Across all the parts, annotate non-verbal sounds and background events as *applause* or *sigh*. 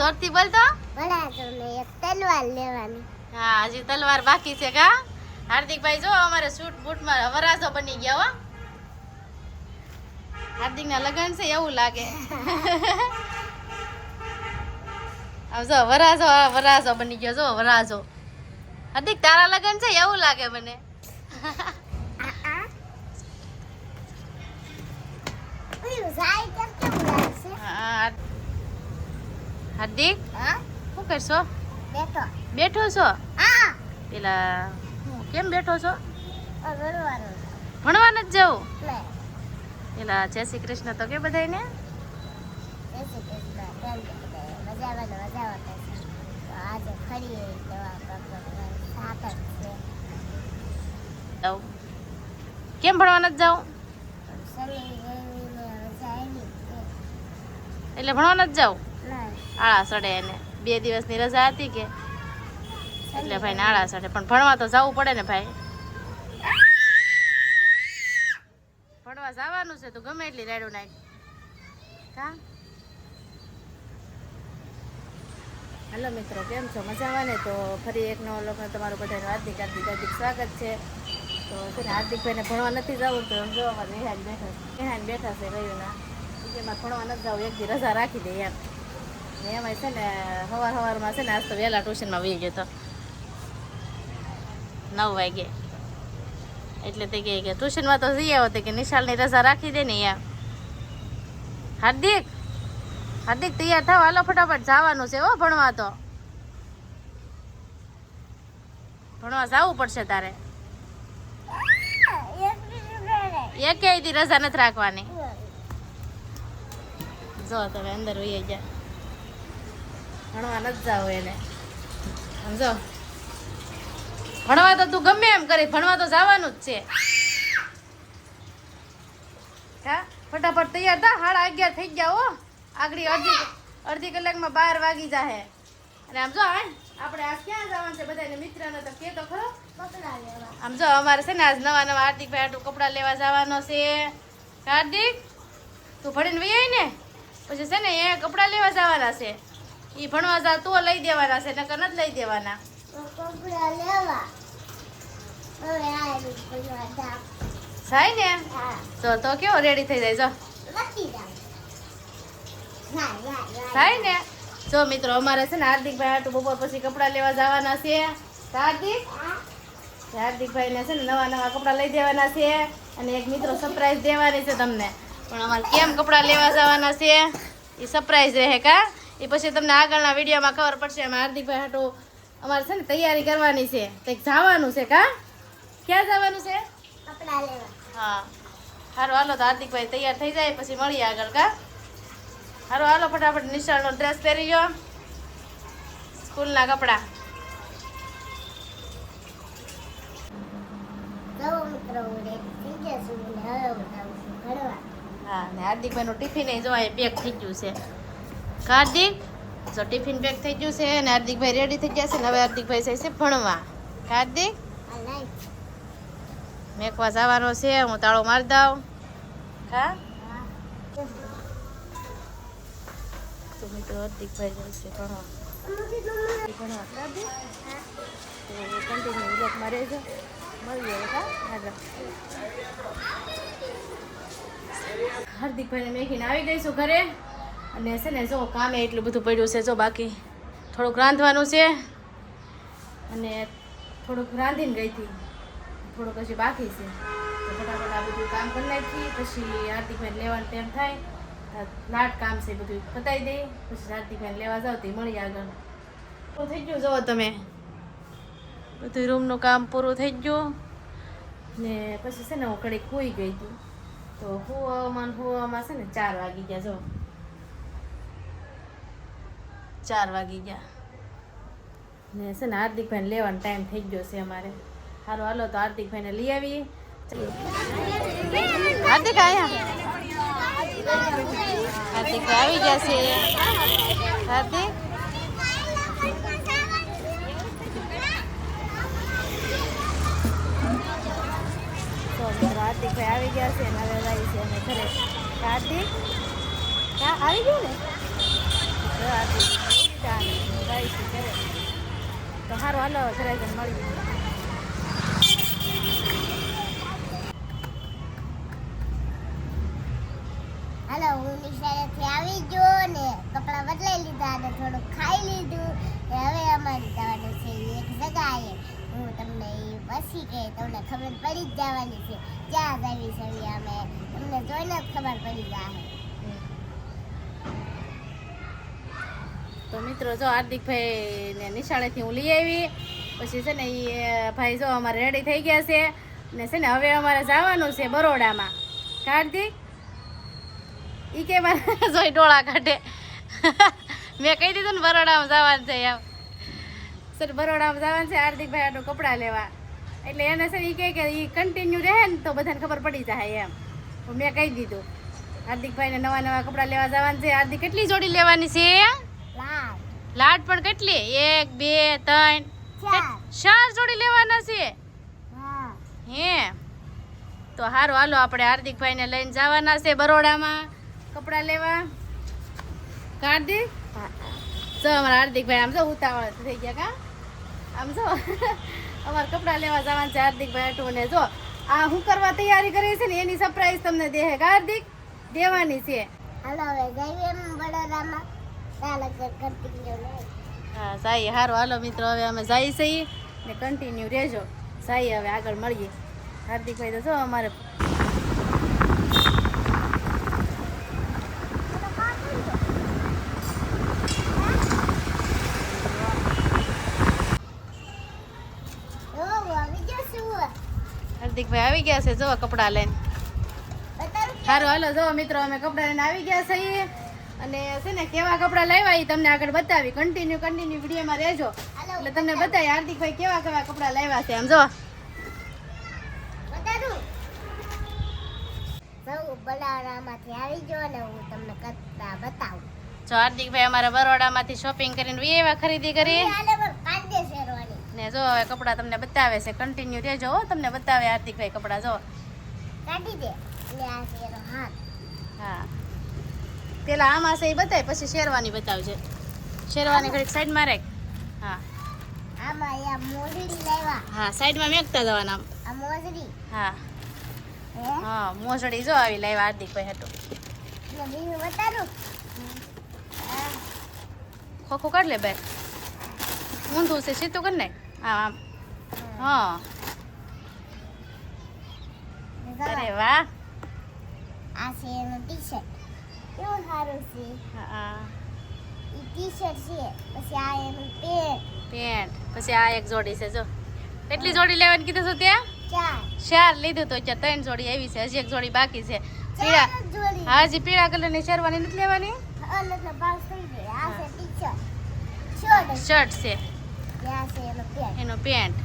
જોરથી બોલ તો. ભણાતો ને એક તલવાર લેવાની. હા હજી તલવાર બાકી છે કા? હાર્દિકભાઈ જો અમારે શૂટ બૂટમાં વરાજો બની ગયા હો. હાર્દિકના લગ્ન છે એવું લાગે. *laughs* જો વરાજો વરાજો બની ગયો જો વરાજો. હાર્દિક તારા લગ્ન છે એવું લાગે મને. હા હાર્દિક? હા? શું કરશો? બેઠો. બેઠો છો? પેલા કેમ બેઠો છો? ભણવા નથી જવું પેલા જય શ્રી કૃષ્ણ તો કે બધાને કેમ ભણવા નથી જવું એટલે ભણવા નથી જવું આળા સડે એને. બે દિવસની રજા હતી કે? એટલે ભાઈ ને આળા સડે પણ ભણવા તો જવું પડે ને ભાઈ. ભણવા જવાનું છે તો ગમે એટલી રેડું નાખ. કા? હેલો મિત્રો, કેમ છો? મજામાં ને? તો ફરી એક નવો લોકો તમારું બધાનું હાર્દિક હાર્દિક હાર્દિક સ્વાગત છે. તો છે ને હાર્દિકભાઈને ભણવા નથી જવું, તો જો વિહાન બેઠા વિહાન બેઠા છે રહ્યુંના એમાં ભણવા નથી જવું, એક દી રજા રાખી દે એમ. ને એમાંય છે ને સવાર સવારમાં છે ને, આજ તો વહેલા ટ્યુશનમાં વહી ગયો તો. નવ વાગે. એટલે તે કહે કે, ટ્યુશનમાં તો જઈ આવો. તે કે નિશાળની રજા રાખી દે ને હાર્દિક હાર્દિક, તૈયાર થાવ. હાલો, ફટાફટ જવાનું છે હો ભણવા તો. ભણવા જવું પડશે તારે. એક રજા નથી રાખવાની. જો, તમે અંદર વહી ગયા. ભણવા નથી જાવ એને. સમજો? ભણવા તો તું ગમે એમ કરી, ભણવા તો જવાનું જ છે. હા? ફટાફટ તૈયાર થા સાડા અગિયાર થઈ ગયા હો. આગળ અડધી અડધી કલાકમાં બાર વાગી જાહે. અને આમ જો આપણે આ ક્યાં જવાનું છે બધાને મિત્રને તો કે તો ખરો આમ જો, અમારે છે ને આજ નવા નવા હાર્દિકભાઈ આટલું કપડાં લેવા જવાનો છે. હાર્દિક, તું ભણીને વહી ને? પછી છે ને એ કપડાં લેવા જવાના છે. એ ભણવા જા તો લઈ દેવાના છે નકર નથી લઈ દેવાના. થાય ને? તો તો કેવો રેડી થઈ જાય? જો. ના, ના, ના. થાય ને જો મિત્રો અમારે છે ને હાર્દિકભાઈ હાટું બપોર પછી કપડાં લેવા જવાના છે. હાર્દિક? હાર્દિકભાઈ હાર્દિકભાઈને છે ને નવા નવા કપડાં લઈ દેવાના છે. અને એક મિત્રો સરપ્રાઈઝ દેવાની છે તમને. પણ અમારે કેમ કપડાં લેવા જવાના છે? એ સરપ્રાઈઝ રહે કા? એ પછી તમને આગળના વિડીયોમાં ખબર પડશે એમાં હાર્દિકભાઈ હાટું અમારે છે ને તૈયારી કરવાની છે. કંઈક જવાનું છે કા? ક્યાં જવાનું છે? કપડાં લેવા. હા. સારું હાલો તો હાર્દિકભાઈ તૈયાર થઈ જાય પછી મળીએ આગળ કા? સારું હાલો ફટાફટ નિશાળનો ડ્રેસ પહેરી લો સ્કૂલના કપડાં. હું ને હાર્દિકભાઈનું ટિફિન એ અહીં પેક થઈ ગયું છે. હાર્દિક, જો ટિફિન પેક થઈ ગયું છે અને હાર્દિકભાઈ રેડી થઈ ગયા છે હવે હાર્દિકભાઈ જાય છે ભણવા. હાર્દિક. મેકવા જવાનો છે, હું તાળો મારી દઉં. હા. તો હાર્દિકભાઈ જાય હાર્દિકભાઈને મેકીને આવી ગઈશું ઘરે. અને છે ને જો કામે એટલું બધું પડ્યું છે, જો બાકી થોડુંક રાંધવાનું છે અને થોડુંક રાંધીને ગઈ હતી. થોડુંક હજી બાકી છે. તો ફટાફટ આ બધું કામ કરી નાખી, પછી હાર્દિકભાઈ લેવાનું ટાઈમ થાય. લાટ કામ છે બધું પતાવી દઈ, પછી હાર્દિકભાઈ લેવા જાવ તે મળી આગળ. તો થઈ ગયું જુઓ તમે. બધું રૂમનું કામ પૂરું થઈ ગયું. ને પછી છે ને હું કડીક હોઈ ગઈ હતી. તો હુવામાં હુવામાં છે ને ચાર વાગી ગયા જો ચાર વાગી ગયા. ને છે ને હાર્દિકભાઈને લેવાનો ટાઈમ થઈ ગયો છે અમારે. સારું હાલો તો હાર્દિકભાઈને લઈ આવીએ હાર્દિક આયા? હાર્દિક આવી ગયા છે. હાર્દિક? તો હાર્દિકભાઈ આવી ગયા છે અને હવે છે અને ઘરે. હાર્દિક? આવી ગયું ને? નાસ્તા હાલો, હું નિશાળેથી આવી ગયો ને કપડાં બદલાઈ લીધા અને થોડું ખાઈ લીધું. હવે અમારી જવાનું છે એક જગાએ. હું તમને એ પછી કે તમને ખબર પડી જ જવાની છે. ક્યાં જવી છે અમે. તમને જોઈને જ ખબર પડી જાય. તો મિત્રો, જો હાર્દિકભાઈ ને નિશાળેથી હું લઈ આવી. પછી છે ને એ ભાઈ જો અમારે રેડી થઈ ગયા છે. ને છે ને હવે અમારે જવાનું છે બરોડામાં. કાર્તિક એ કે મારે *laughs* જોઈ ડોળા કાઢે. *laughs* મેં કહી દીધું ને બરોડામાં જવાનું છે એમ. સર બરોડામાં જવાનું છે, હાર્દિકભાઈ આટલું કપડાં લેવા. એટલે એને ને ઈ કહે કે એ કન્ટિન્યુ રહે ને તો બધાને ખબર પડી જાય એમ. મેં કહી દીધું. હાર્દિકભાઈને નવા નવા કપડાં લેવા જવાનું છે. હાર્દિક, કેટલી જોડી લેવાની છે? લાલ લાડ પણ કેટલી? એક બે ત્રણ. ચાર. જોડી લેવાના છે? હા. હે? તો હારું હાલો આપણે હાર્દિકભાઈ ને લઈને જવાના છે બરોડામાં. કપડા લેવા. હાર્દિક? જો અમારા હાર્દિકભાઈ આમ જો ઉતાવળ થઈ ગયા કા? આમ જો. અમારે કપડા લેવા જવાના છે હાર્દિકભાઈ અટવું ને જો આ હું કરવા તૈયારી કરી છે ને એની સરપ્રાઈઝ તમને દે હાર્દિક? દેવાની છે. હાલો હવે જઈએ બરોડામાં. હા સાઈ હારું. હાલો મિત્રો હવે અમે જઈ છીએ. ને કન્ટિન્યુ રહેજો. સાઈ હવે આગળ મળીએ. હાર્દિકભાઈ તો જો અમારે આવી ગયો શું હાર્દિકભાઈ આવી ગયા છે જો કપડાં લઈને. સારું હાલો જો મિત્રો અમે કપડાં લઈને આવી ગયા છીએ. અને છે ને કેવા કપડાં લાવ્યા એ તમને આગળ બતાવી. કન્ટિન્યુ કન્ટિન્યુ વિડીયોમાં રહેજો. એટલે તમને બતાવી. હાર્દિકભાઈ કેવા કેવા કપડાં લાવ્યા છે આમ જો. જો હાર્દિકભાઈ અમારા બરોડામાંથી શોપિંગ કરીને એવા ખરીદી કરી. ને જો હવે કપડાં તમને બતાવે છે. કન્ટિન્યુ રહેજો હો તમને બતાવે હાર્દિકભાઈ કપડા જો. કાઢી દે. હા. પેલા આમાં છે એ બતાય પછી શેરવાની બતાવજે. શેરવાની ઘડીક સાઈડમાં રાખ. હા. આમાં આ મોજડી લાવ્યા. હા સાઈડમાં મેકતા જવાના આમ. આ મોજડી. હા. હા? મોસડી જો આવી લાવ્યા હાર્દિક ભાઈ હતો બીજું બતાડું? આ ખોખું કાઢ લે ભાઈ ઊંધું છે સીધું કરી નાખ આમ આમ. હા. અરે વાહ. આ છે એનું ટી શર્ટ સારું છે હા. ઈ ટી શર્ટ છે. પછી આ એનું પેન્ટ. પેન્ટ. પછી આ એક જોડી છે જો. કેટલી જોડી લેવાની કીધું છું ત્યાં? ચાર. ચાર લીધું તો અત્યારે ત્રણ જોડી આવી છે. હજી એક જોડી બાકી છે. પીળા ચાર હા હજી પીળા કલરની શેરવાની નથી લેવાની? શર્ટ છે ને એનો પેન્ટ. એનું પેન્ટ.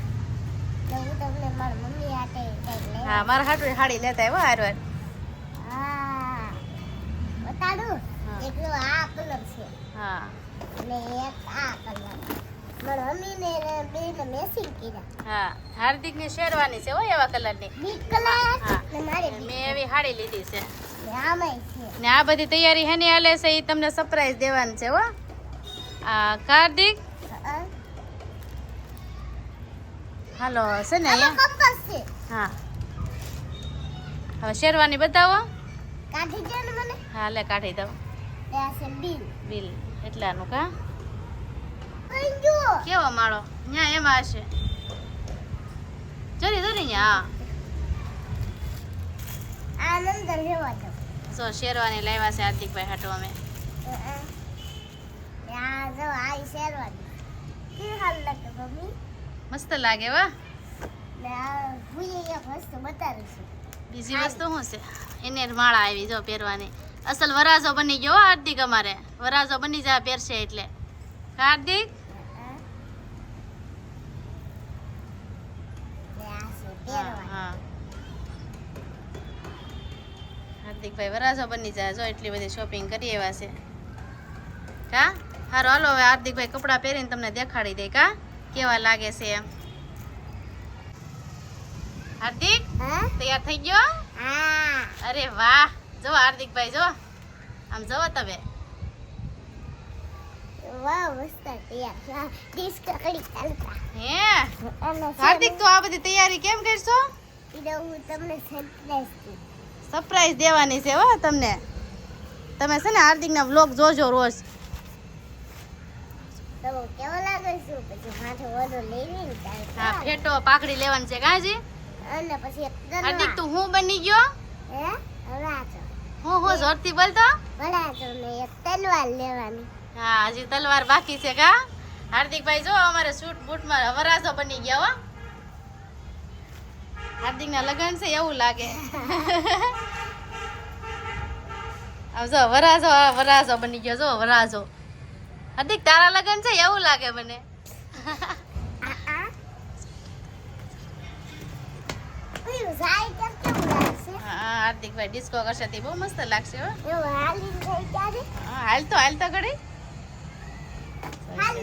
ને હું મારી મમ્મી હાટે કંઈક લેવા હા મારા હાટું હાડી લેતા આવ્યો હારવાર. હા બતાડું. હા. એક તો આ કલર છે. હા. અને એક આ કલર મારી મમ્મીને ને કર્યા. હા. શેરવાની છે હો એવા બી કલર? હા. ને મારે મેં એવી હાડી લીધી છે. ને આ બધી તૈયારી હેની હાલે છે એ તમને સરપ્રાઈઝ દેવાની છે હો. આ કાર્તિક હાલો છે ને હા. હવે શેરવાની બતાવો. કાઢી દે ને મને. હા લે કાઢી દઉં. બિલ બિલ એટલાનું કા? કેવો માળો? ન્યા એમાં હશે. જરી જરી ન્યા આનંદ આ અંદર લેવા જો શેરવાની લાવ્યા છે હાર્દિકભાઈ હાટો અમે. મસ્ત લાગે વા બીજી વસ્તુ શું છે? એને માળા આવી જો પહેરવાની. અસલ વરાજો બની ગયો હાર્દિક અમારે. વરાજો બની જાય પહેરશે એટલે. હાર્દિક? હાર્દિકભાઈ વરાજો બની જાય. જો એટલી બધી શોપિંગ કરી એવા છે. કા? હારો હાલો હવે હાર્દિકભાઈ કપડાં પહેરીને તમને દેખાડી દે કા? કેવા લાગે છે એમ? હાર્દિક તૈયાર થઈ ગયો? અરે વાહ! જો હાર્દિકભાઈ જો આમ જવો તમે. હાર્દિક તો આ બધી તૈયારી કેમ કરશો? એટલે હું તમને સરપ્રાઈઝ દેવાની છે હો તમને. તમે છે ને હાર્દિકના વ્લોગ જોજો રોજ. કેવો લાગે છે પછી માથે વધુ લેવી ને હા ફેટો પાકડી લેવાની છે કાજી. અને પછી હાર્દિક તું હું બની ગયો? હે? હું હું જોરથી બોલતો તલવાર લેવાની. હા હજી તલવાર બાકી છે કા? હાર્દિકભાઈ જો અમારે સૂટ બૂટમાં વરાજો બની ગયા હો. હાર્દિકના લગ્ન છે એવું લાગે. *laughs* જો વરાજો વરાજો બની ગયો જો વરાજો. હાર્દિક તારા લગ્ન છે એવું લાગે મને. જાય કેવું હા હાર્દિકભાઈ ડિસ્કો કરશે તે બહુ મસ્ત લાગશે હા. હાલ તો હાલ તો ઘડી હાલ